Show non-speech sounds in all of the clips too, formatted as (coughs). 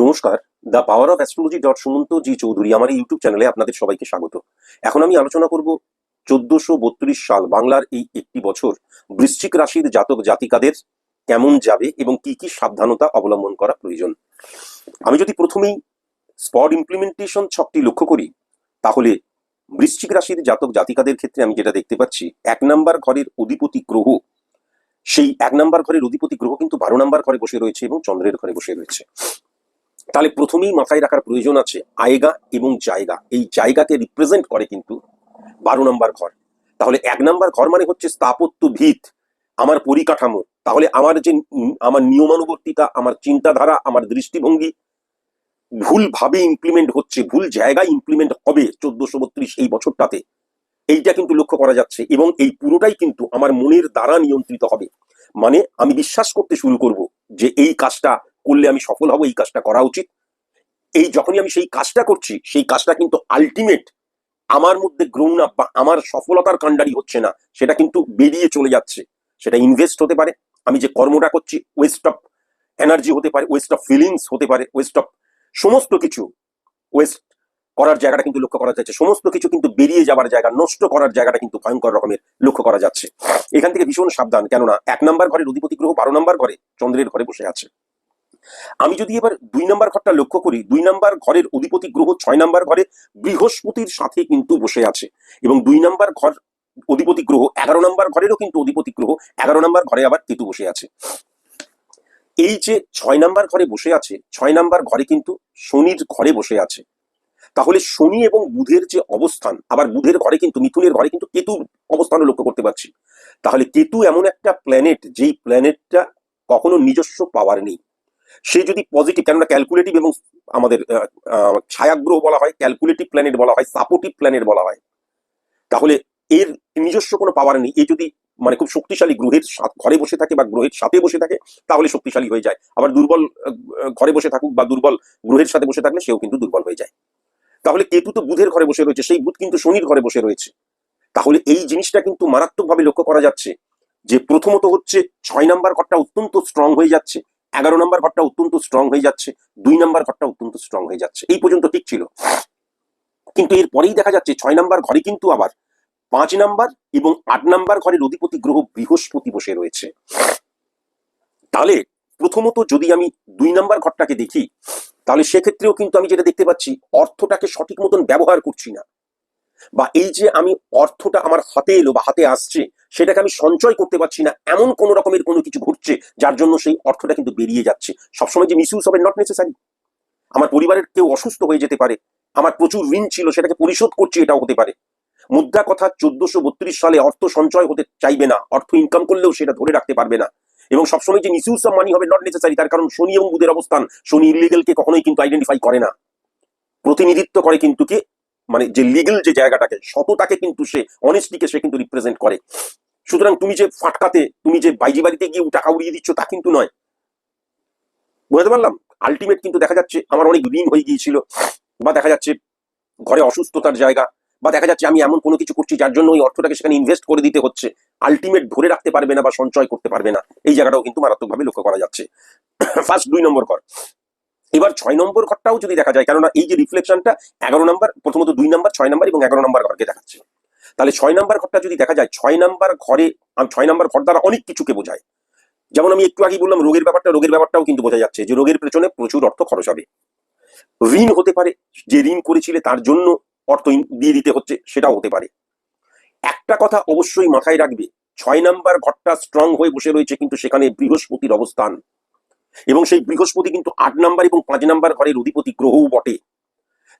নমস্কার, the power of astrology dot Sumanta ji Chowdhury, আমার এই ইউটিউব চ্যানেলে আপনাদের সবাইকে স্বাগত। এখন আমি আলোচনা করব চোদ্দশো বত্রিশ সাল বাংলার এই একটি বছর, বৃশ্চিক রাশির জাতক জাতিকাদের কেমন যাবে এবং কি কি সাবধানতা অবলম্বন করা প্রয়োজন। আমি যদি প্রথমেই স্পট ইমপ্লিমেন্টেশন ছকটি লক্ষ্য করি, তাহলে বৃশ্চিক রাশির জাতক জাতিকাদের ক্ষেত্রে আমি যেটা দেখতে পাচ্ছি, এক নাম্বার ঘরের অধিপতি গ্রহ, সেই এক নাম্বার ঘরের অধিপতি গ্রহ কিন্তু বারো নাম্বার ঘরে বসে রয়েছে এবং চন্দ্রের ঘরে বসে রয়েছে। তাহলে প্রথমেই মাথায় রাখার প্রয়োজন আছে আয়গা এবং জায়গা। এই জায়গাকে রিপ্রেজেন্ট করে কিন্তু বারো নম্বর ঘর। তাহলে এক নম্বর ঘর মানে হচ্ছে স্থাপত্য ভিত, আমার পরিকাঠামো। তাহলে আমার যে আমার নিয়মানুবর্তিতা, আমার চিন্তাধারা, আমার দৃষ্টিভঙ্গি ভুলভাবে ইমপ্লিমেন্ট হচ্ছে, ভুল জায়গায় ইমপ্লিমেন্ট হবে চোদ্দশো বত্রিশ এই বছরটাতে। এইটা কিন্তু লক্ষ্য করা যাচ্ছে এবং এই পুরোটাই কিন্তু আমার মনের দ্বারা নিয়ন্ত্রিত হবে। মানে আমি বিশ্বাস করতে শুরু করব যে এই কাজটা করলে আমি সফল হব, এই কাজটা করা উচিত। এই যখনই আমি সেই কাজটা করছি, সেই কাজটা কিন্তু আলটিমেট আমার মধ্যে গ্রোন আপ বা আমার সফলতার কাণ্ডারি হচ্ছে না, সেটা কিন্তু বেরিয়ে চলে যাচ্ছে। সেটা ইনভেস্ট হতে পারে, আমি যে কর্মটা করছি ওয়েস্ট অফ এনার্জি হতে পারে ওয়েস্ট অফ ফিলিংস হতে পারে ওয়েস্ট অফ সমস্ত কিছু ওয়েস্ট করার জায়গাটা কিন্তু লক্ষ্য করা যাচ্ছে। সমস্ত কিছু কিন্তু বেরিয়ে যাবার জায়গা, নষ্ট করার জায়গাটা কিন্তু ভয়ঙ্কর রকমের লক্ষ্য করা যাচ্ছে। এখান থেকে ভীষণ সাবধান, কেননা এক নম্বর ঘরের অধিপতি গ্রহ বারো নম্বর ঘরে, চন্দ্রের ঘরে বসে আছে। আমি যদি এবার দুই নম্বর ঘরটা লক্ষ্য করি, দুই নম্বর ঘরের অধিপতি গ্রহ ছয় নম্বর ঘরে বৃহস্পতির সাথে কিন্তু বসে আছে এবং দুই নম্বর ঘর অধিপতি গ্রহ এগারো নম্বর ঘরেরও কিন্তু অধিপতি গ্রহ এগারো নম্বর ঘরে আবার কেতু বসে আছে। এই যে ছয় নাম্বার ঘরে বসে আছে, ছয় নাম্বার ঘরে কিন্তু শনির ঘরে বসে আছে। তাহলে শনি এবং বুধের যে অবস্থান, আবার বুধের ঘরে কিন্তু মিথুনের ঘরে কিন্তু কেতুর অবস্থানও লক্ষ্য করতে পারছি। তাহলে কেতু এমন একটা প্ল্যানেট যেই প্ল্যানেটটা কখনো নিজস্ব পাওয়ার নেই। সে যদি পজিটিভ কেননা ক্যালকুলেটিভ এবং আমাদের ছায়াগ্রহ বলা হয় ক্যালকুলেটিভ প্ল্যানেট বলা হয় সাপোর্টিভ প্ল্যানেট বলা হয়, তাহলে এর নিজস্ব কোনো পাওয়ার নেই। এই যদি মানে খুব শক্তিশালী গ্রহের ঘরে বসে থাকে বা গ্রহের সাথে বসে থাকে, তাহলে শক্তিশালী হয়ে যায়। আবার দুর্বল ঘরে বসে থাকুক বা দুর্বল গ্রহের সাথে বসে থাকলে সেও কিন্তু দুর্বল হয়ে যায়। তাহলে কেতু তো বুধের ঘরে বসে রয়েছে, সেই বুধ কিন্তু শনির ঘরে বসে রয়েছে। তাহলে এই জিনিসটা কিন্তু মারাত্মকভাবে লক্ষ্য করা যাচ্ছে যে প্রথমত হচ্ছে ছয় নাম্বার ঘরটা অত্যন্ত স্ট্রং হয়ে যাচ্ছে। এগারো নাম্বার ঘরটা অত্যন্ত স্ট্রং হয়ে যাচ্ছে, দুই নম্বর ঘরটা অত্যন্ত স্ট্রং হয়ে যাচ্ছে। এই পর্যন্ত ঠিক ছিল। কিন্তু এরপরেই দেখা যাচ্ছে ছয় নাম্বার ঘরে কিন্তু আবার পাঁচ নাম্বার এবং আট নাম্বার ঘরের অধিপতি গ্রহ বৃহস্পতি বসে রয়েছে। তাহলে প্রথমত যদি আমি দুই নাম্বার ঘরটাকে দেখি, তাহলে সেক্ষেত্রেও কিন্তু আমি যেটা দেখতে পাচ্ছি, অর্থটাকে সঠিক মতন ব্যবহার করছি না। বা এই যে আমি অর্থটা আমার হাতে এলো বা হাতে আসছে সেটাকে আমি সঞ্চয় করতে পারছি না। এমন কোন রকমের কোনো কিছু ঘটছে, যার জন্য সেই অর্থটা কিন্তু বেরিয়ে যাচ্ছে। সবসময় যে মিসইউজ হবে নট নেসেসারি আমার পরিবারের কেউ অসুস্থ হয়ে যেতে পারে। আমার প্রচুর ঋণ ছিল, সেটাকে পরিশোধ করছি, এটাও হতে পারে। মুদ্রা কথা চোদ্দশো সালে অর্থ সঞ্চয় হতে চাইবে না। অর্থ ইনকাম করলেও সেটা ধরে রাখতে পারবে না। এবং সবসময় যে মিসইউজ অফ মানি হবে নট নেসেসারি তার কারণ শনি এবং বুধের অবস্থান। শনি ইলিগেলকে কখনোই কিন্তু আইডেন্টিফাই করে না। প্রতিনিধিত্ব করে কিন্তু কি? মানে যে লিগেল যে জায়গাটাকে, সততাকে কিন্তু সে অনেস্টিকে সে কিন্তু রিপ্রেজেন্ট করে। সুতরাং তুমি যে ফাটকাতে, তুমি যে বাইজি বাড়িতে গিয়ে টাকা উড়িয়ে দিচ্ছ, তা কিন্তু নয়। বুঝতে পারলাম? আলটিমেট কিন্তু দেখা যাচ্ছে, আমার অনেক ঋণ হয়ে গিয়েছিল, বা দেখা যাচ্ছে ঘরে অসুস্থতার জায়গা, বা দেখা যাচ্ছে আমি এমন কোনো কিছু করছি যার জন্য ওই অর্থটাকে সেখানে ইনভেস্ট করে দিতে হচ্ছে। আলটিমেট ধরে রাখতে পারবে না বা সঞ্চয় করতে পারবে না। এই জায়গাটাও কিন্তু মারাত্মকভাবে লক্ষ্য করা যাচ্ছে। (coughs) ফার্স্ট দুই নম্বর ঘর। এবার ছয় নম্বর ঘরটাও যদি দেখা যায়, কেননা এই যে রিফ্লেকশনটা এগারো নম্বর, প্রথমত দুই নম্বর, ছয় নম্বর এবং এগারো নম্বর ঘরকে দেখাচ্ছে। তাহলে ছয় নম্বর ঘরটা যদি দেখা যায়, ছয় নম্বর ঘরে ছয় নম্বর ঘর দ্বারা অনেক কিছুকে বোঝায়। যেমন আমি একটু আগে বললাম, রোগের ব্যাপারটা, রোগের ব্যাপারটাও কিন্তু বোঝা যাচ্ছে যে রোগের পেছনে প্রচুর অর্থ খরচ হবে। ঋণ হতে পারে, যে ঋণ করেছিলে তার জন্য অর্থ দিয়ে দিতে হচ্ছে, সেটাও হতে পারে। একটা কথা অবশ্যই মাথায় রাখবে, ছয় নাম্বার ঘরটা স্ট্রং হয়ে বসে রয়েছে কিন্তু সেখানে বৃহস্পতির অবস্থান। এবং সেই বৃহস্পতি কিন্তু আট নাম্বার এবং পাঁচ নাম্বার ঘরের অধিপতি গ্রহও বটে।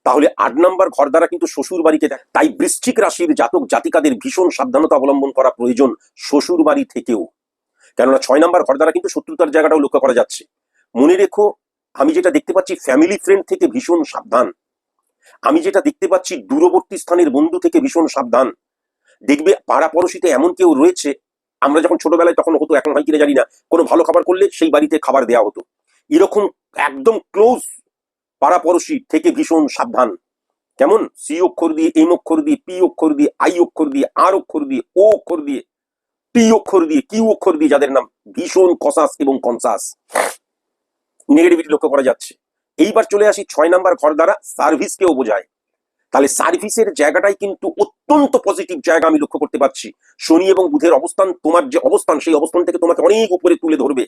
তাহলে আট নাম্বার ঘর দ্বারা কিন্তু শ্বশুর বাড়িকে তাই বৃশ্চিক রাশির জাতক জাতিকাদের ভীষণ সাবধানতা অবলম্বন করা প্রয়োজন শ্বশুর বাড়ি থেকেও। কেননা ছয় নাম্বার ঘর দ্বারা কিন্তু শত্রুতার জায়গাটাও লক্ষ্য করা যাচ্ছে। মনে রেখো, আমি যেটা দেখতে পাচ্ছি ফ্যামিলি ফ্রেন্ড থেকে ভীষণ সাবধান। আমি যেটা দেখতে পাচ্ছি, দূরবর্তী স্থানের বন্ধু থেকে ভীষণ সাবধান। দেখবে পাড়া পড়শিতে এমন কেউ রয়েছে আমরা যখন ছোটবেলায় তখন হতো, এখন হয় কিনা জানি না, কোনো ভালো খাবার করলে সেই বাড়িতে খাবার দেওয়া হতো। এরকম একদম ক্লোজ পাড়াপড়শি থেকে ভীষণ সাবধান। কেমন? সি অক্ষর দিয়ে এম অক্ষর দিয়ে পি অক্ষর দিয়ে আই অক্ষর দিয়ে আর অক্ষর দিয়ে ও অক্ষর দিয়ে টি অক্ষর দিয়ে কিউ অক্ষর দিয়ে যাদের নাম ভীষণ কসাস এবং কনসাস নেগেটিভিটি লক্ষ্য করা যাচ্ছে। এইবার চলে আসি ছয় নাম্বার ঘর দ্বারা সার্ভিসকেও বোঝায়। তাহলে সার্ভিসের জায়গাটাই কিন্তু অত্যন্ত পজিটিভ জায়গা আমি লক্ষ্য করতে পারছি। শনি এবং বুধের অবস্থান, তোমার যে অবস্থান, সেই অবস্থান থেকে তোমাকে অনেক উপরে তুলে ধরবে।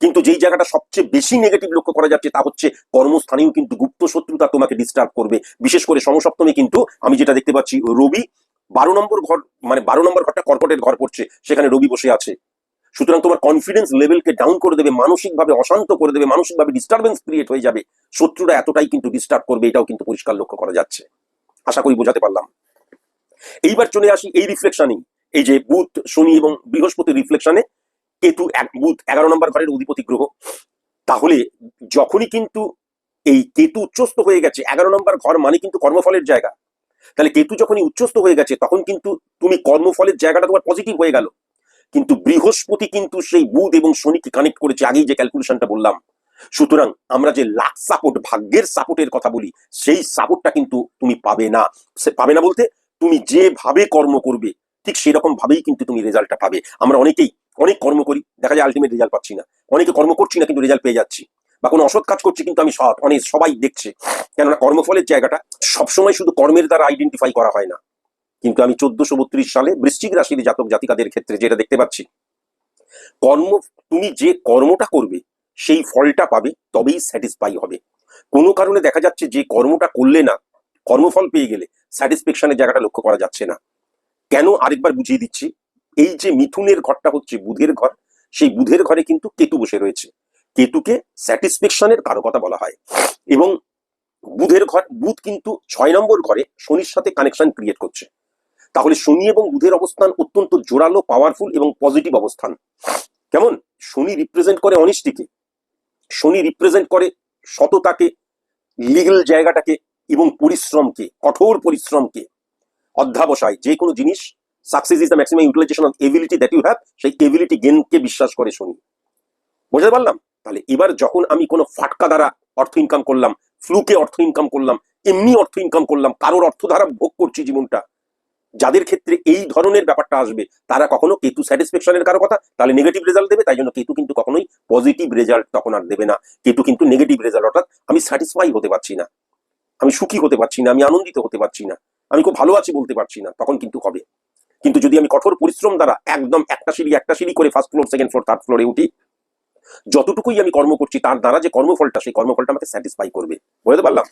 কিন্তু যেই জায়গাটা সবচেয়ে বেশি নেগেটিভ লক্ষ্য করা যাচ্ছে, তা হচ্ছে কর্মস্থানেও কিন্তু গুপ্ত শত্রুতা তোমাকে ডিস্টার্ব করবে। বিশেষ করে সমসপ্তমে কিন্তু আমি যেটা দেখতে পাচ্ছি, রবি বারো নম্বর ঘর মানে বারো নম্বর ঘরটা কর্কটের ঘর পড়ছে, সেখানে রবি বসে আছে। সুতরাং তোমার কনফিডেন্স লেভেলকে ডাউন করে দেবে, মানসিকভাবে অশান্ত করে দেবে, মানসিকভাবে ডিস্টারবেন্স ক্রিয়েট হয়ে যাবে। শত্রুরা এতটাই কিন্তু ডিস্টার্ব করবে, এটাও কিন্তু পরিষ্কার লক্ষ্য করা যাচ্ছে। আশা করি বোঝাতে পারলাম। এইবার চলে আসি এই রিফ্লেকশনেই এই যে বুধ, শনি এবং বৃহস্পতির রিফ্লেকশনে কেতু এক, বুধ এগারো নম্বর ঘরের অধিপতি গ্রহ। তাহলে যখনই কিন্তু এই কেতু উচ্চস্থ হয়ে গেছে, এগারো নম্বর ঘর মানে কিন্তু কর্মফলের জায়গা। তাহলে কেতু যখনই উচ্চস্থ হয়ে গেছে, তখন কিন্তু তুমি কর্মফলের জায়গাটা তোমার পজিটিভ হয়ে গেল। কিন্তু বৃহস্পতি কিন্তু সেই বুধ এবং শনিকে কানেক্ট করেছে, আগেই যে ক্যালকুলেশনটা বললাম। সুতরাং আমরা যে লাক সাপোর্ট, ভাগ্যের সাপোর্টের কথা বলি, সেই সাপোর্টটা কিন্তু তুমি পাবে না। সে পাবে না বলতে তুমি যেভাবে কর্ম করবে, ঠিক সেরকম ভাবেই কিন্তু তুমি রেজাল্টটা পাবে। আমরা অনেকেই অনেক কর্ম করি, দেখা যায় আলটিমেট রেজাল্ট পাচ্ছি না। অনেকে কর্ম করছি না, কিন্তু রেজাল্ট পেয়ে যাচ্ছি। বা কোনো অসৎ কাজ করছি, কিন্তু আমি সৎ অনেক সবাই দেখছে। কেননা কর্মফলের জায়গাটা সবসময় শুধু কর্মের দ্বারা আইডেন্টিফাই করা হয় না। কিন্তু আমি চোদ্দশো বত্রিশ সালে বৃশ্চিক রাশির জাতক জাতিকাদের ক্ষেত্রে যেটা দেখতে পাচ্ছি, কর্ম, তুমি যে কর্মটা করবে সেই ফলটা পাবে, তবেই স্যাটিসফাই হবে। কোনো কারণে দেখা যাচ্ছে যে কর্মটা করলে না, কর্মফল পেয়ে গেলে স্যাটিসফ্যাকশনের জায়গাটা লক্ষ্য করা যাচ্ছে না। কেন আরেকবার বুঝিয়ে দিচ্ছি, এই যে মিথুনের ঘরটা হচ্ছে বুধের ঘর, সেই বুধের ঘরে কিন্তু কেতু বসে রয়েছে। কেতুকে স্যাটিসফ্যাকশনের কথা বলা হয়। এবং বুধের ঘর, বুধ কিন্তু ছয় নম্বর ঘরে শনির সাথে কানেকশন ক্রিয়েট করছে। তাহলে শনি এবং বুধের অবস্থান অত্যন্ত জোরালো পাওয়ারফুল এবং পজিটিভ অবস্থান। কেমন? শনি রিপ্রেজেন্ট করে অনিষ্টিকে শনি রিপ্রেজেন্ট করে সততাকে লিগেল জায়গাটাকে এবং পরিশ্রমকে, কঠোর পরিশ্রমকে। অধ্যাবসায়, যে কোনো জিনিস success is the maximum utilization of ability that you have সেই এবিলিটি গেনকে বিশ্বাস করে শনি। বুঝতে পারলাম? তাহলে এবার যখন আমি কোনো ফাটকা দ্বারা অর্থ ইনকাম করলাম ফ্লুকে অর্থ ইনকাম করলাম, এমনি অর্থ ইনকাম করলাম, কারোর অর্থ দ্বারা ভোগ করছি জীবনটা যাদের ক্ষেত্রে এই ধরনের ব্যাপারটা আসবে, তারা কখনো কেতু স্যাটিসফ্যাকশনের কারও কথা, তাহলে নেগেটিভ রেজাল্ট দেবে, তাই জন্য কেতু কিন্তু কখনোই পজিটিভ রেজাল্ট তখন আর দেবে না। কেতু কিন্তু নেগেটিভ রেজাল্ট অর্থাৎ আমি স্যাটিসফাই হতে পারছি না। আমি সুখী হতে পারছি না, আমি আনন্দিত হতে পারছি না, আমি খুব ভালো আছি বলতে পারছি না, তখন কিন্তু হবে। কিন্তু যদি আমি কঠোর পরিশ্রম দ্বারা একদম একটা সিঁড়ি একটা সিঁড়ি করে first floor second floor third ফ্লোরে উঠি, যতটুকুই আমি কর্ম করছি, তার দ্বারা যে কর্মফলটা, সেই কর্মফলটা আমাকে স্যাটিসফাই করবে। বুঝতে পারলাম?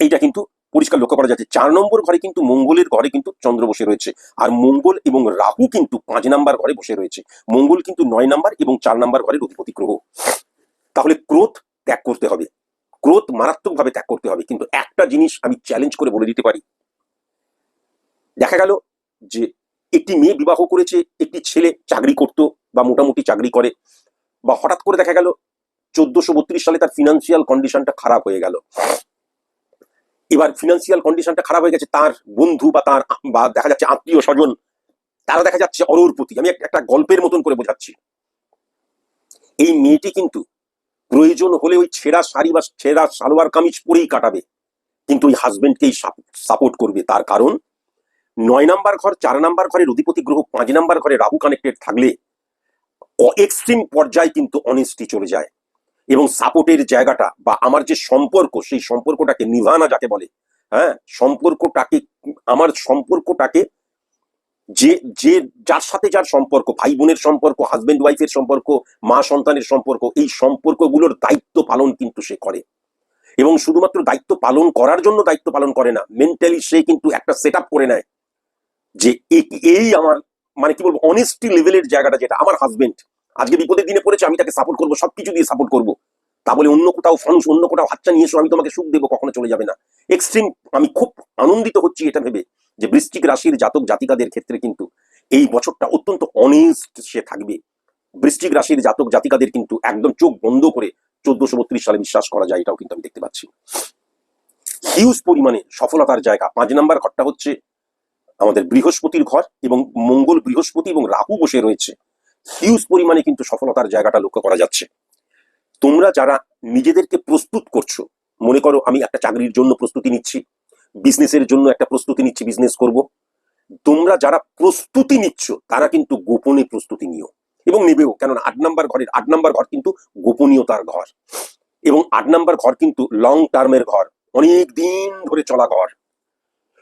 এইটা কিন্তু পরিষ্কার লক্ষ্য করা যাচ্ছে, চার নম্বর ঘরে কিন্তু মঙ্গলের ঘরে কিন্তু চন্দ্র বসে রয়েছে, আর মঙ্গল এবং রাহু কিন্তু পাঁচ নাম্বার ঘরে বসে রয়েছে। মঙ্গল কিন্তু নয় নাম্বার এবং চার নাম্বার ঘরের অধিপতি গ্রহ। তাহলে ক্রোধ ত্যাগ করতে হবে। ক্রোধ মারাত্মকভাবে ত্যাগ করতে হবে। কিন্তু একটা জিনিস আমি চ্যালেঞ্জ করে বলে দিতে পারি। দেখা গেল যে একটি মেয়ে বিবাহ করেছে, একটি ছেলে চাকরি করত বা মোটামুটি চাকরি করে, বা হঠাৎ করে দেখা গেল চোদ্দশো সালে তার ফিনান্সিয়াল কন্ডিশনটা খারাপ হয়ে গেল। এবার ফিনান্সিয়াল কন্ডিশনটা খারাপ হয়ে গেছে, তার বন্ধু বা তার বা দেখা যাচ্ছে আত্মীয় স্বজন, তারা দেখা যাচ্ছে অরোর প্রতি। আমি একটা- একটা গল্পের মতন করে বোঝাচ্ছি। এই মেয়েটি কিন্তু প্রয়োজন হলে ওই ছেঁড়া শাড়ি বা ছেঁড়া সালোয়ার কামিজ পরেই কাটাবে। কিন্তু ওই হাজবেন্ডকেই সাপোর্ট করবে। তার কারণ, নয় নাম্বার ঘর, চার নাম্বার ঘরের অধিপতি গ্রহ, পাঁচ নাম্বার ঘরে রাহু কানেক্টেড থাকলে এক্সট্রিম পর্যায়ে কিন্তু অনেস্টি চলে যায়। এবং সাপোর্টের জায়গাটা বা আমার যে সম্পর্ক, সেই সম্পর্কটাকে নিভানা যাকে বলে হ্যাঁ? সম্পর্কটাকে, আমার সম্পর্কটাকে যে যে যার সাথে যার সম্পর্ক ভাই বোনের সম্পর্ক হাজবেন্ড ওয়াইফের সম্পর্ক, মা সন্তানের সম্পর্ক, এই সম্পর্কগুলোর দায়িত্ব পালন কিন্তু সে করে। এবং শুধুমাত্র দায়িত্ব পালন করার জন্য দায়িত্ব পালন করে না মেন্টালি সে কিন্তু একটা সেট করে নেয় যে এই আমার মানে কি বলব অনেস্টি লেভেলের জায়গাটা যেটা, আমার হাজবেন্ড আজকে বিপদের দিনে পড়েছে, আমি তাকে সাপোর্ট করব, সবকিছু দিয়ে সাপোর্ট করব। তা বলে অন্য কোথাও ফানুষ অন্য কোথাও হাতটা নিয়ে এসো, আমি তোমাকে সুখ দেবো, কখনো চলে যাবে না। এক্সট্রিম আমি খুব আনন্দিত হচ্ছি এটা ভেবে যে বৃশ্চিক রাশির জাতক জাতিকাদের ক্ষেত্রে কিন্তু এই বছরটা অত্যন্ত অনেস্ট সে থাকবে। বৃশ্চিক রাশির জাতক জাতিকাদের কিন্তু একদম চোখ বন্ধ করে চোদ্দশো বত্রিশ সালে বিশ্বাস করা যায়, এটাও কিন্তু আমি দেখতে পাচ্ছি। হিউজ পরিমাণে সফলতার জায়গা। পাঁচ নাম্বার ঘরটা হচ্ছে আমাদের বৃহস্পতির ঘর এবং মঙ্গল বৃহস্পতি এবং রাহু বসে রয়েছে। হিউজ পরিমাণে কিন্তু সফলতার জায়গাটা লক্ষ্য করা যাচ্ছে। তোমরা যারা নিজেদেরকে প্রস্তুত করছ, মনে করো আমি একটা চাকরির জন্য প্রস্তুতি নিচ্ছি বিজনেসের জন্য একটা প্রস্তুতি নিচ্ছি বিজনেস করব। তোমরা যারা প্রস্তুতি নিচ্ছ, তারা কিন্তু গোপনে প্রস্তুতি নিও এবং নেবেও। কেননা আট নাম্বার ঘরের, আট নাম্বার ঘর কিন্তু গোপনীয়তার ঘর। এবং আট নাম্বার ঘর কিন্তু লং টার্মের ঘর, অনেক দিন ধরে চলা ঘর।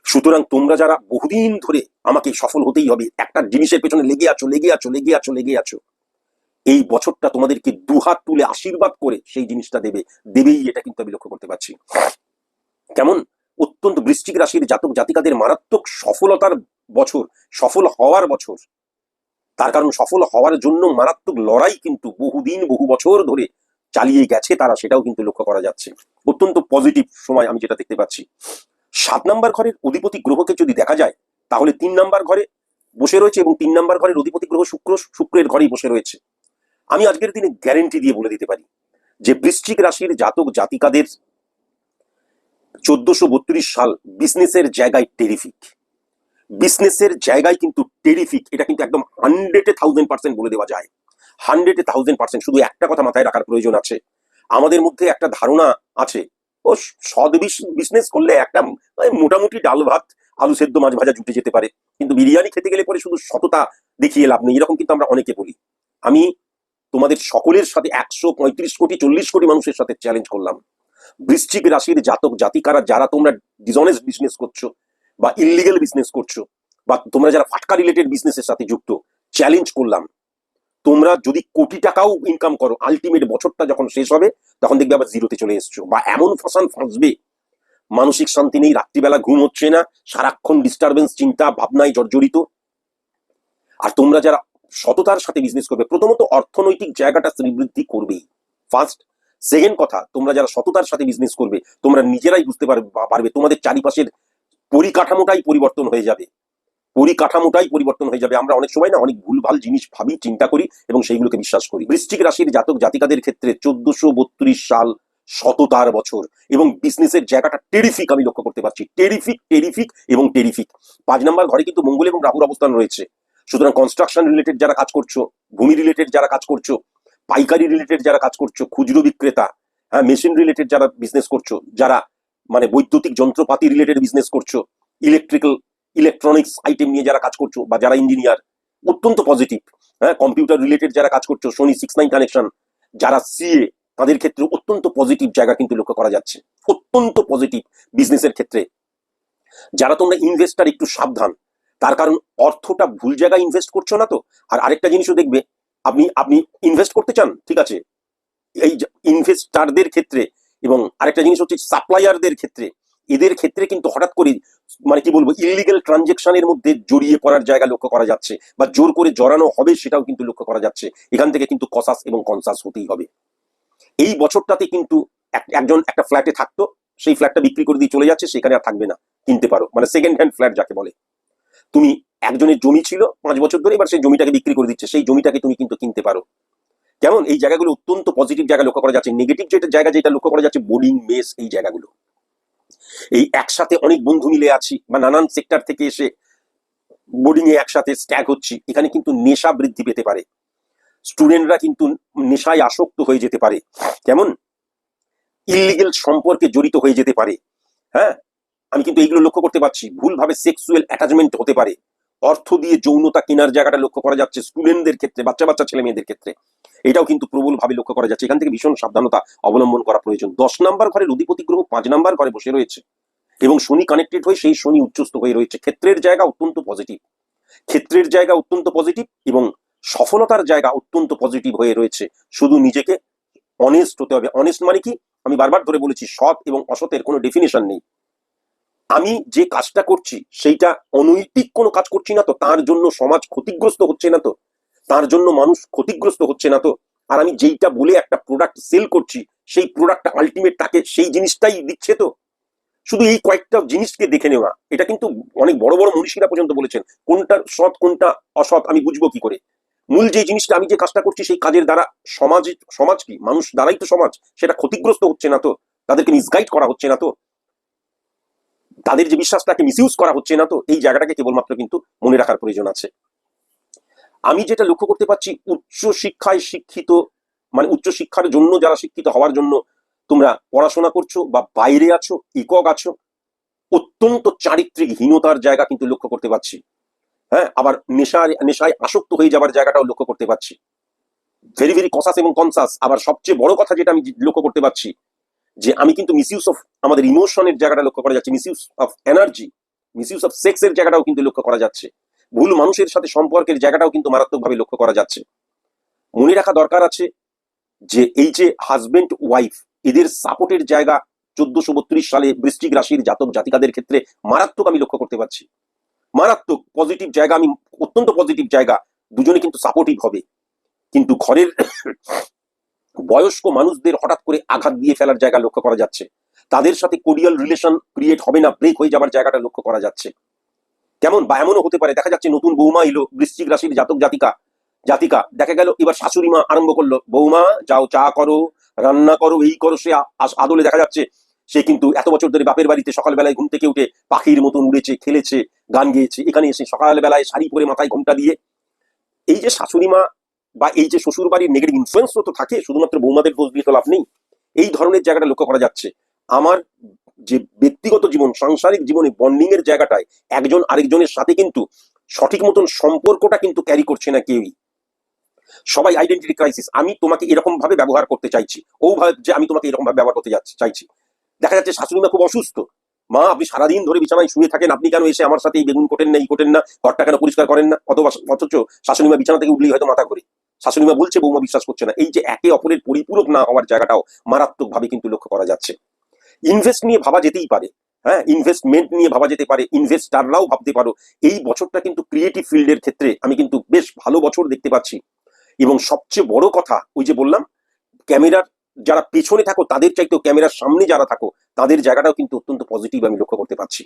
সুতরাং তোমরা যারা বহুদিন ধরে আমাকে সফল হতেই হবে, একটা জিনিসের পেছনে লেগে আছো লেগে আছো লেগে আছো লেগে আছো, এই বছরটা তোমাদেরকে দুহাত তুলে আশীর্বাদ করে সেই জিনিসটা দেবে, দেবেই এটা কিন্তু আমি লক্ষ্য করতে পারছি। কেমন? অত্যন্ত বৃষ্টিক রাশির জাতক জাতিকাদের মারাত্মক সফলতার বছর, সফল হওয়ার বছর। তার কারণ সফল হওয়ার জন্য মারাত্মক লড়াই কিন্তু বহুদিন, বহু বছর ধরে চালিয়ে গেছে তারা, সেটাও কিন্তু লক্ষ্য করা যাচ্ছে। অত্যন্ত পজিটিভ সময় আমি যেটা দেখতে পাচ্ছি। সাত নাম্বার ঘরের অধিপতি গ্রহকে যদি দেখা যায়, তাহলে তিন নাম্বার ঘরে বসে রয়েছে এবং তিন নাম্বার ঘরের অধিপতি গ্রহ শুক্র, শুক্রের ঘরেই বসে রয়েছে। আমি আজকের দিনে গ্যারেন্টি দিয়ে বলে দিতে পারি যে বৃশ্চিক রাশির জাতক জাতিকাদের চোদ্দশো সাল বিজনেসের জায়গায় টেরিফিক বিজনেসের জায়গায় কিন্তু টেরিফিক এটা কিন্তু একদম হান্ড্রেডে থাউজেন্ড পার্সেন্ট বলে দেওয়া যায়। হান্ড্রেডে থাউজেন্ড পার্সেন্ট শুধু একটা কথা মাথায় রাখার প্রয়োজন আছে। আমাদের মধ্যে একটা ধারণা আছে ও সদ বিজনেস করলে একটা মোটামুটি ডাল ভাত, আলু সেদ্ধ, মাছ ভাজা জুটে যেতে পারে। কিন্তু বিরিয়ানি খেতে গেলে পরে শুধু সততা দেখিয়ে লাভ নেই। এরকম কিন্তু আমরা অনেকে বলি। আমি তোমাদের সকলের সাথে একশো পঁয়ত্রিশ কোটি, চল্লিশ কোটি মানুষের সাথে চ্যালেঞ্জ করলাম। বৃশ্চিক রাশির জাতক, জাতিকারা যারা তোমরা ডিসঅনেস্ট বিজনেস করছ বা ইলিগেল বিজনেস করছ বা তোমরা যারা ফাটকা রিলেটেড বিজনেসের সাথে যুক্ত চ্যালেঞ্জ করলাম। তোমরা যদি কোটি টাকাও ইনকাম করো আলটিমেট বছরটা যখন শেষ হবে, তখন দেখবে আবার জিরোতে চলে এসছো বা এমন ফসান ফাঁসবে। মানসিক শান্তি নেই, রাত্রিবেলা ঘুম হচ্ছে না, সারাক্ষণ ডিস্টারবেন্স চিন্তা, ভাবনায় জর্জরিত। আর তোমরা যারা সততার সাথে বিজনেস করবে, প্রথমত অর্থনৈতিক জায়গাটা শ্রীবৃদ্ধি করবেই। ফার্স্ট সেকেন্ড কথা, তোমরা যারা সততার সাথে বিজনেস করবে, তোমরা নিজেরাই বুঝতে পারবে পারবে, তোমাদের চারিপাশের পরিকাঠামোটাই পরিবর্তন হয়ে যাবে। পরিকাঠামোটাই পরিবর্তন হয়ে যাবে। আমরা অনেক সময় না অনেক ভুলভাল জিনিস ভাবি, চিন্তা করি এবং সেইগুলোকে বিশ্বাস করি। বৃশ্চিক রাশির জাতক জাতিকাদের ক্ষেত্রে চোদ্দশো সাল শততার বছর এবং বিজনেসের জায়গাটা টেরিফিক আমি লক্ষ্য করতে পারছি। টেরিফিক টেরিফিক এবং টেরিফিক পাঁচ নম্বর ঘরে কিন্তু মঙ্গল এবং রাহুর অবস্থান রয়েছে। সুতরাং কনস্ট্রাকশন রিলেটেড যারা কাজ করছ, ভূমি রিলেটেড যারা কাজ করছ, পাইকারি রিলেটেড যারা কাজ করছ, খুচরো বিক্রেতা হ্যাঁ মেশিন রিলেটেড যারা বিজনেস করছ, যারা মানে বৈদ্যুতিক যন্ত্রপাতি রিলেটেড বিজনেস করছ ইলেকট্রিক্যাল ইলেকট্রনিক্স আইটেম নিয়ে যারা কাজ করছ বা যারা ইঞ্জিনিয়ার অত্যন্ত পজিটিভ হ্যাঁ কম্পিউটার রিলেটেড যারা কাজ করছ সোনি সিক্স নাইন কানেকশন যারা সিএ তাদের ক্ষেত্রে অত্যন্ত পজিটিভ জায়গা কিন্তু লক্ষ্য করা যাচ্ছে। অত্যন্ত পজিটিভ বিজনেসের ক্ষেত্রে। যারা তোমরা ইনভেস্টার একটু সাবধান, তার কারণ অর্থটা ভুল জায়গায় ইনভেস্ট করছ না তো? আর আরেকটা জিনিসও দেখবে, আপনি আপনি ইনভেস্ট করতে চান, ঠিক আছে? এই ইনভেস্টারদের ক্ষেত্রে এবং আরেকটা জিনিস হচ্ছে সাপ্লায়ারদের ক্ষেত্রে এদের ক্ষেত্রে কিন্তু হঠাৎ করে মানে কি বলব ইলিগেল ট্রানজেকশনের মধ্যে জড়িয়ে পড়ার জায়গা লক্ষ্য করা যাচ্ছে বা জোর করে জড়ানো হবে সেটাও কিন্তু লক্ষ্য করা যাচ্ছে। এখান থেকে কিন্তু কসাস এবং কনসাস হতেই হবে। এই বছরটাতে কিন্তু একজন একটা ফ্ল্যাটে থাকতো, সেই ফ্ল্যাটটা বিক্রি করে দিয়ে চলে যাচ্ছে, সেখানে আর থাকবে না, কিনতে পারো। মানে সেকেন্ড হ্যান্ড ফ্ল্যাট যাকে বলে। তুমি একজনের জমি ছিল পাঁচ বছর ধরে, এবার সেই জমিটাকে বিক্রি করে দিচ্ছে, সেই জমিটাকে তুমি কিন্তু কিনতে পারো। কেমন? এই জায়গাগুলো অত্যন্ত পজিটিভ জায়গা লক্ষ্য করা যাচ্ছে। নেগেটিভ যেটা জায়গা যেটা লক্ষ্য করা যাচ্ছে বোর্ডিং মেস এই জায়গাগুলো। এই একসাথে অনেক বন্ধু মিলে আছি, বা নানান সেক্টর থেকে এসে বোর্ডিং এ একসাথে স্ট্যাগ হচ্ছি, এখানে কিন্তু নেশা বৃদ্ধি পেতে পারে। স্টুডেন্টরা কিন্তু নেশায় আসক্ত হয়ে যেতে পারে। কেমন? ইলিগেল সম্পর্কে জড়িত হয়ে যেতে পারে। হ্যাঁ? আমি কিন্তু এইগুলো লক্ষ্য করতে পারছি। ভুলভাবে সেক্সুয়াল অ্যাটাচমেন্ট হতে পারে। অর্থ দিয়ে যৌনতা কেনার জায়গাটা লক্ষ্য করা যাচ্ছে স্টুডেন্টদের ক্ষেত্রে বাচ্চা বাচ্চা ছেলে মেয়েদের ক্ষেত্রে। এটাও কিন্তু প্রবলভাবে লক্ষ্য করা যাচ্ছে। এখান থেকে ভীষণ সাবধানতা অবলম্বন করা প্রয়োজন। দশ নাম্বার ঘরের অধিপতি গ্রহ পাঁচ নাম্বার ঘরে বসে রয়েছে এবং শনি কানেক্টেড হয়ে সেই শনি উচ্চস্থ হয়ে রয়েছে। ক্ষেত্রের জায়গা অত্যন্ত পজিটিভ ক্ষেত্রের জায়গা অত্যন্ত পজিটিভ এবং সফলতার জায়গা অত্যন্ত পজিটিভ হয়ে রয়েছে। শুধু নিজেকে অনেস্ট হতে হবে। অনেস্ট মানে কি? আমি বারবার ধরে বলেছি, সৎ এবং অসতের কোনো ডেফিনেশন নেই। আমি যে কাজটা করছি, সেইটা অনৈতিক কোনো কাজ করছি না তো, তার জন্য সমাজ ক্ষতিগ্রস্ত হচ্ছে না তো? তার জন্য মানুষ ক্ষতিগ্রস্ত হচ্ছে না তো? আর আমি যেইটা বলে একটা প্রোডাক্ট সেল করছি, সেই প্রোডাক্টটা আলটিমেট তাকে সেই জিনিসটাই দিচ্ছে তো? শুধু এই কয়েকটা জিনিসকে দেখে নেওয়া, এটা কিন্তু অনেক বড় বড় মনীষীরা পর্যন্ত বলেছেন, কোনটা সৎ, কোনটা অসৎ, আমি বুঝব কি করে? মূল যে জিনিসটা আমি যে কাজটা করছি সেই কাজের দ্বারা সমাজ সমাজ কি? মানুষ দ্বারাই তো সমাজ, সেটা ক্ষতিগ্রস্ত হচ্ছে না তো? তাদেরকে মিসগাইড করা হচ্ছে না তো? তাদের যে বিশ্বাসটাকে মিসইউজ করা হচ্ছে না তো? এই জায়গাটাকে কেবলমাত্র কিন্তু মনে রাখার প্রয়োজন আছে। আমি যেটা লক্ষ্য করতে পারছি, উচ্চ শিক্ষায় শিক্ষিত মানে উচ্চ শিক্ষার জন্য, যারা শিক্ষিত হওয়ার জন্য তোমরা পড়াশোনা করছ বা বাইরে আছো, একক আছো, অত্যন্ত চারিত্রিক হীনতার জায়গা কিন্তু লক্ষ্য করতে পারছি। হ্যাঁ আবার নেশায় নেশায় আসক্ত হয়ে যাবার জায়গাটাও লক্ষ্য করতে পারছি। ভেরি ভেরি কসাস এবং কনসাস আবার সবচেয়ে বড় কথা যেটা আমি লক্ষ্য করতে পারছি, যে আমি কিন্তু মিসইউজ অফ আমাদের ইমোশনের জায়গাটা লক্ষ্য করা যাচ্ছে misuse of energy misuse of সেক্সের জায়গাটাও কিন্তু লক্ষ্য করা যাচ্ছে। ভুল মানুষের সাথে সম্পর্কের জায়গাটাও কিন্তু মারাত্মকভাবে লক্ষ্য করা যাচ্ছে। মনে রাখা দরকার আছে যে এই যে হাজবেন্ড ওয়াইফ এদের সাপোর্টের জায়গা চোদ্দশো বত্রিশ সালে বৃশ্চিক রাশির জাতক জাতিকাদের ক্ষেত্রে মারাত্মক আমি লক্ষ্য করতে পারছি। মারাত্মক পজিটিভ জায়গা, আমি অত্যন্ত পজিটিভ জায়গা, দুজনে কিন্তু সাপোর্টিভ হবে। কিন্তু ঘরের (coughs) বয়স্ক মানুষদের হঠাৎ করে আঘাত দিয়ে ফেলার জায়গা লক্ষ্য করা যাচ্ছে। তাদের সাথে কোরিয়াল রিলেশন ক্রিয়েট হবে না ব্রেক হয়ে যাবার জায়গাটা লক্ষ্য করা যাচ্ছে। কেমন বা এমনও হতে পারে, দেখা যাচ্ছে নতুন বৌমা এলো, বৃশ্চিক রাশির জাতক জাতিকা জাতিকা, দেখা গেল এবার শাশুড়ি মা আরম্ভ করল, বৌমা যাও চা করো, রান্না করো, এই করো, সে আদলে দেখা যাচ্ছে, সে কিন্তু এত বছর ধরে বাপের বাড়িতে সকালবেলায় ঘুম থেকে উঠে পাখির মতন উড়েছে, খেলেছে, গান গেয়েছে, এখানে এসে সকালবেলায় শাড়ি পরে মাথায় ঘুমটা দিয়ে, এই যে শাশুড়ি মা বা এই যে শ্বশুর বাড়ির নেগেটিভ ইনফ্লুয়েন্স তো থাকে, শুধুমাত্র বৌমাদের দোষ দিয়ে তো লাভ নেই, এই ধরনের জায়গাটা লক্ষ্য করা যাচ্ছে। আমার যে ব্যক্তিগত জীবন, সাংসারিক জীবনে বন্ডিং এর জায়গাটায় একজন আরেকজনের সাথে কিন্তু সঠিক মতন সম্পর্কটা কিন্তু ক্যারি করছে না কেউই। সবাই আইডেন্টিটি ক্রাইসিস আমি তোমাকে এরকম ভাবে ব্যবহার করতে চাইছি। ও ভাবে যে আমি তোমাকে এরকম ভাবে ব্যবহার করতে যাচ্ছি, চাইছি। দেখা যাচ্ছে শাশুড়ি মা খুব অসুস্থ। মা, আপনি সারাদিন ধরে বিছানায় শুয়ে থাকেন, আপনি কেন এসে আমার সাথে এই বেগুন কোটেন না এই কোটেন না, ঘরটা কেন পরিষ্কার করেন না? অথবা অথচ শাশুড়ি মা বিছানা থেকে উঠলেই হয়তো মাথা করে শাশুড়ি মা বলছে, বৌমা বিশ্বাস করছে না। এই যে একে অপরের পরিপূরক না হওয়ার জায়গাটাও মারাত্মকভাবে কিন্তু লক্ষ্য করা যাচ্ছে। ইনভেস্ট নিয়ে ভাবা যেতেই পারে। হ্যাঁ ইনভেস্টমেন্ট নিয়ে ভাবা যেতে পারে। ইনভেস্টাররাও ভাবতে পারো। এই বছরটা কিন্তু ক্রিয়েটিভ ফিল্ডের ক্ষেত্রে আমি কিন্তু বেশ ভালো বছর দেখতে পাচ্ছি। এবং সবচেয়ে বড় কথা, ওই যে বললাম, ক্যামেরার যারা পেছনে থাকো, তাদের চাইতেও ক্যামেরার সামনে যারা থাকো, তাদের জায়গাটাও কিন্তু অত্যন্ত পজিটিভ আমি লক্ষ্য করতে পারছি।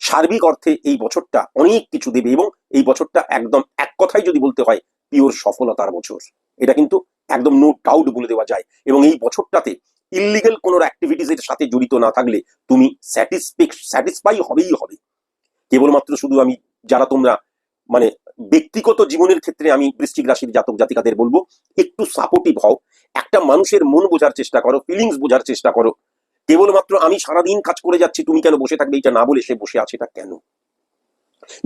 সার্বিক অর্থে এই বছরটা অনেক কিছু দেবে এবং এই বছরটা একদম এক কথাই যদি বলতে হয় পিওর সফলতার বছর। এটা কিন্তু একদম নো ডাউট বলে দেওয়া যায়। এবং এই বছরটাতে ইলিগেল কোনো অ্যাক্টিভিটিস এর সাথে জড়িত না থাকলে তুমি স্যাটিসফাই হবেই হবে। কেবলমাত্র শুধু আমি, যারা তোমরা মানে ব্যক্তিগত জীবনের ক্ষেত্রে আমি বৃশ্চিক রাশির জাতক জাতিকাদের বলব, একটু সাপোর্টিভ হও। একটা মানুষের মন বোঝার চেষ্টা করো ফিলিংস বোঝার চেষ্টা করো। কেবলমাত্র আমি সারাদিন কাজ করে যাচ্ছি, তুমি কেন বসে থাকবে? এটা না বলে সে বসে আছে এটা কেন?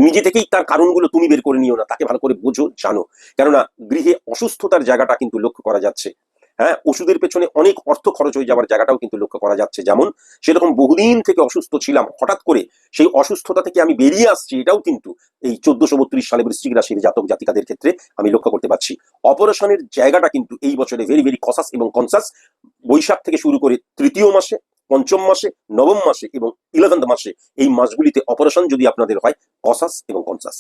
নিজে থেকেই তার কারণগুলো তুমি বের করে নিও না, তাকে ভালো করে বোঝো, জানো। কেননা গৃহে অসুস্থতার জায়গাটা কিন্তু লক্ষ্য করা যাচ্ছে। হ্যাঁ ওষুধের পেছনে অনেক অর্থ খরচ হয়ে যাওয়ার জায়গাটাও কিন্তু লক্ষ্য করা যাচ্ছে। যেমন, সেরকম বহুদিন থেকে অসুস্থ ছিলাম, হঠাৎ করে সেই অসুস্থতা থেকে আমি বেরিয়ে আসছি, এটাও কিন্তু এই চোদ্দশো বত্রিশ সালে বৃশ্চিক রাশির জাতক জাতিকাদের ক্ষেত্রে আমি লক্ষ্য করতে পারছি। অপারেশনের জায়গাটা কিন্তু এই বছরে ভেরি ভেরি কসাস এবং কনসাস বৈশাখ থেকে শুরু করে তৃতীয় মাসে, পঞ্চম মাসে, নবম মাসে এবং ইলেভেন্থ মাসে এই মাসগুলিতে অপারেশন যদি আপনাদের হয় কসাস এবং কনসাস